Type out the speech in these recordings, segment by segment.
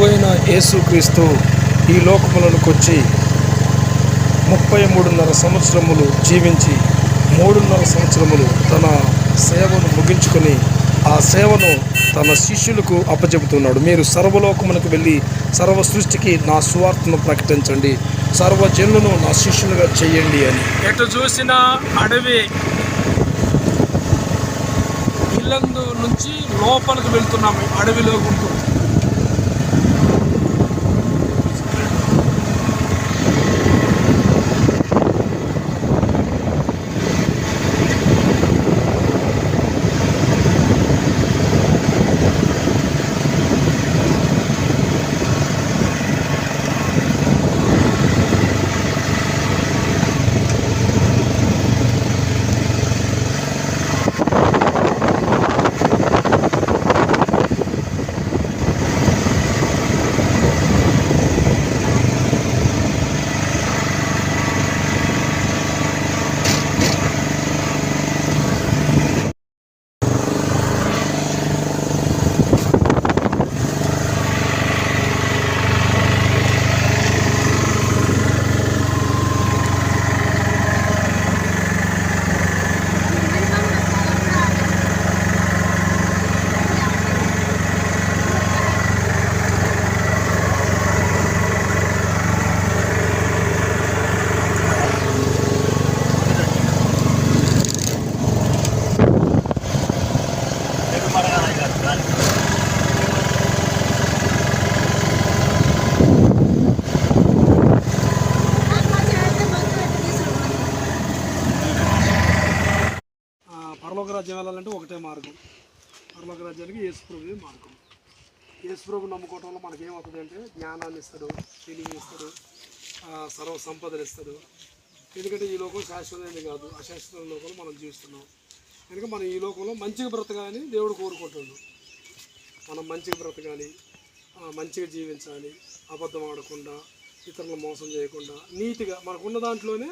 ప్రభువైన యేసుక్రీస్తు ఈ లోకములకు వచ్చి ముప్పై మూడున్నర సంవత్సరములు జీవించి మూడున్నర సంవత్సరములు తన సేవను ముగించుకొని ఆ సేవను తన శిష్యులకు అప్పచెబుతున్నాడు. మీరు సర్వలోకమునకు వెళ్ళి సర్వ సృష్టికి నా సువార్తను ప్రకటించండి. సర్వజనులను నా శిష్యులుగా చేయండి అని. ఎటు చూసిన అడవి ఇల్లందు నుంచి లోపలికి వెళ్తున్నాము అడవిలో ఉంటుంది ఆ, పరలోక రాజ్యం వెళ్ళాలంటే ఒకటే మార్గం. పరలోక రాజ్యానికి యేసుప్రభువే మార్గం. యేసుప్రభు నమ్ముకోవటం వల్ల మనకి ఏమవుతుంది అంటే జ్ఞానాన్ని ఇస్తాడు ఫీలింగ్ ఇస్తాడు సర్వ సంపదలు ఇస్తాడు. ఎందుకంటే ఈ లోకం శాశ్వతమైనది కాదు. అశాశ్వత లోకంలో మనం జీవిస్తున్నాం. కనుక మనం ఈ లోకంలో మంచిగా బ్రతకాలని దేవుడు కోరుకుంటున్నాడు. మనం మంచిగా బ్రతకాలి మంచిగా జీవించాలి అబద్ధం ఆడకుండా ఇతరులను మోసం చేయకుండా నీతిగా మనకున్న దాంట్లోనే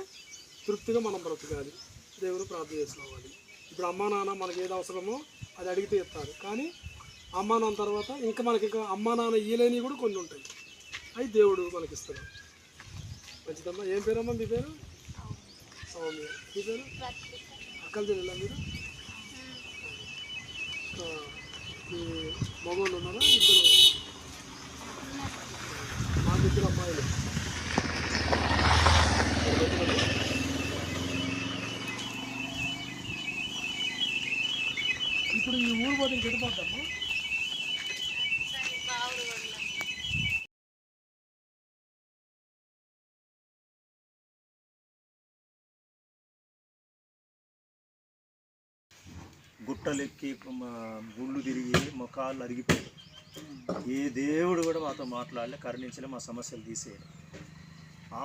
తృప్తిగా మనం బ్రతకాలి. దేవుడు ప్రార్థన చేసుకోవాలి ఇప్పుడు అమ్మా నాన్న మనకి ఏది అవసరమో అది అడిగితే ఇస్తారు. కానీ అమ్మా నాన్న తర్వాత ఇంకా మనకి ఇంకా అమ్మా నాన్న ఇయ్యలేనివి కూడా కొన్ని ఉంటాయి. అవి దేవుడు మనకి ఇస్తాడు మంచిదమ్మా. ఏం పేరమ్మా మీ పేరు? సౌమ్య. మీ పేరు? అక్కలు తెలియదా మీరు మీ మగవాళ్ళు ఉన్నారా? ఇద్దరు? మా ఇద్దరు అమ్మాయిలు. ఇప్పుడు ఈ ఊరు పోతే ఇంకెటు పోద్దమ్మా గుట్టలెక్కి మా గుళ్ళు తిరిగి ముఖాలు అరిగిపోయాయి. ఏ దేవుడు కూడా మాతో మాట్లాడలే కరుణించలే మా సమస్యలు తీసేయడు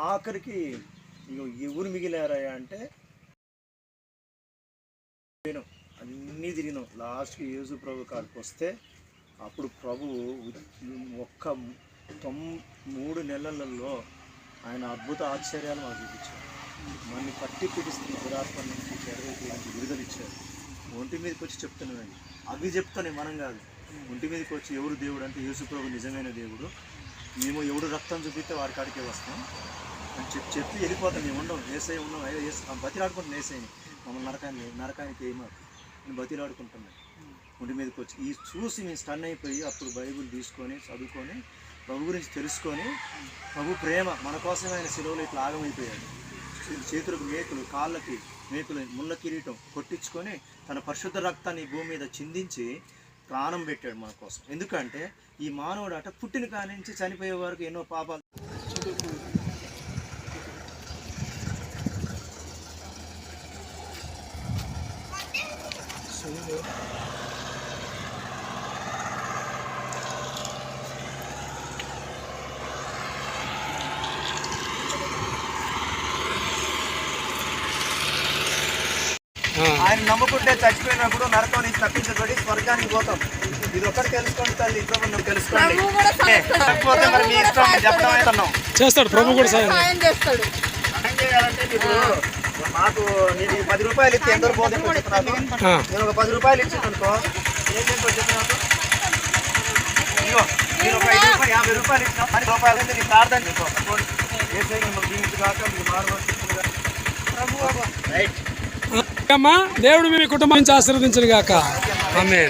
ఆఖరికి ఇక ఎవరు మిగిలారయ్యా అంటే నేను అన్నీ తిరిగినాం. లాస్ట్కి యేసు ప్రభు కాడికి వస్తే అప్పుడు ప్రభు ఒక్క తొమ్ మూడు నెలలలో ఆయన అద్భుత ఆశ్చర్యాలు మాకు చూపించారు మనల్ని పట్టి పిడిస్తున్న దురాత్మ నుంచి చెరవేకి విడుదలిచ్చారు ఒంటి మీదకి వచ్చి చెప్తున్నాను అవి చెప్తానే మనం కాదు. ఒంటి మీదకి వచ్చి ఎవరు దేవుడు అంటే యేసు ప్రభు నిజమైన దేవుడు. మేము ఎవడు రక్తం చూపిస్తే వాడి కాడికే వస్తాం. అని చెప్పి చెప్పి వెళ్ళిపోతాం. మేము ఉండం. ఏసై ఉన్నాం. అయ్యో ఏసు బతిలాడుకుంటున్నాం ఏసైని. మమ్మల్ని నరకాన్ని నరకానికి ఏమో నేను బతిలాడుకుంటున్నాను. ఒంటి మీదకి వచ్చి ఈ చూసి నేను స్టన్ అయిపోయి అప్పుడు బైబిల్ తీసుకొని చదువుకొని ప్రభు గురించి తెలుసుకొని ప్రభు ప్రేమ మన కోసమే ఆయన సెలవులు ఇట్లా ఆగమైపోయాడు. చేతులకు మేకులు కాళ్ళకి మేకులు ముళ్ళ కిరీటం కొట్టించుకొని తన పరిశుద్ధ రక్తాన్ని భూమి మీద చిందించి ప్రాణం పెట్టాడు మన కోసం. ఎందుకంటే ఈ మానవుడు అట పుట్టిన కాడి నుంచి చనిపోయే వరకు ఎన్నో పాపాలు ఆయన నమ్ముకుంటే చచ్చిపోయినప్పుడు నరకం నుంచి తప్పించబడి స్వర్గానికి పోతాం. ఇది ఒకటి తెలుసుకోండి తల్లి ఇంట్లో నువ్వు తెలుసుకోండి. ఏ, తప్పిపోతే మరి మీ ఇష్టం మీరు చెప్పడం అవుతున్నాం చేస్తాడు ప్రభు కూడా సాయం. చేస్తాడు. చేయాలంటే ఇప్పుడు మాకు నేను పది రూపాయలు ఇస్తే ఎంత పోతే నాకు నేను ఒక పది రూపాయలు ఇచ్చింది అనుకో ఏం చేస్తావు చెప్పు నాకు ఇదిగో నేను ఒక ఐదు రూపాయలు యాభై రూపాయలు ఇచ్చినాం పది రూపాయలు అయితే నీ ప్రార్థన చేసుకో ఏసై మిమ్మల్ని మీకు మార్గదర్శకులుగా. రైట్. అమ్మా దేవుడు మీ కుటుంబం ఆశీర్వదించను గాక. ఆమె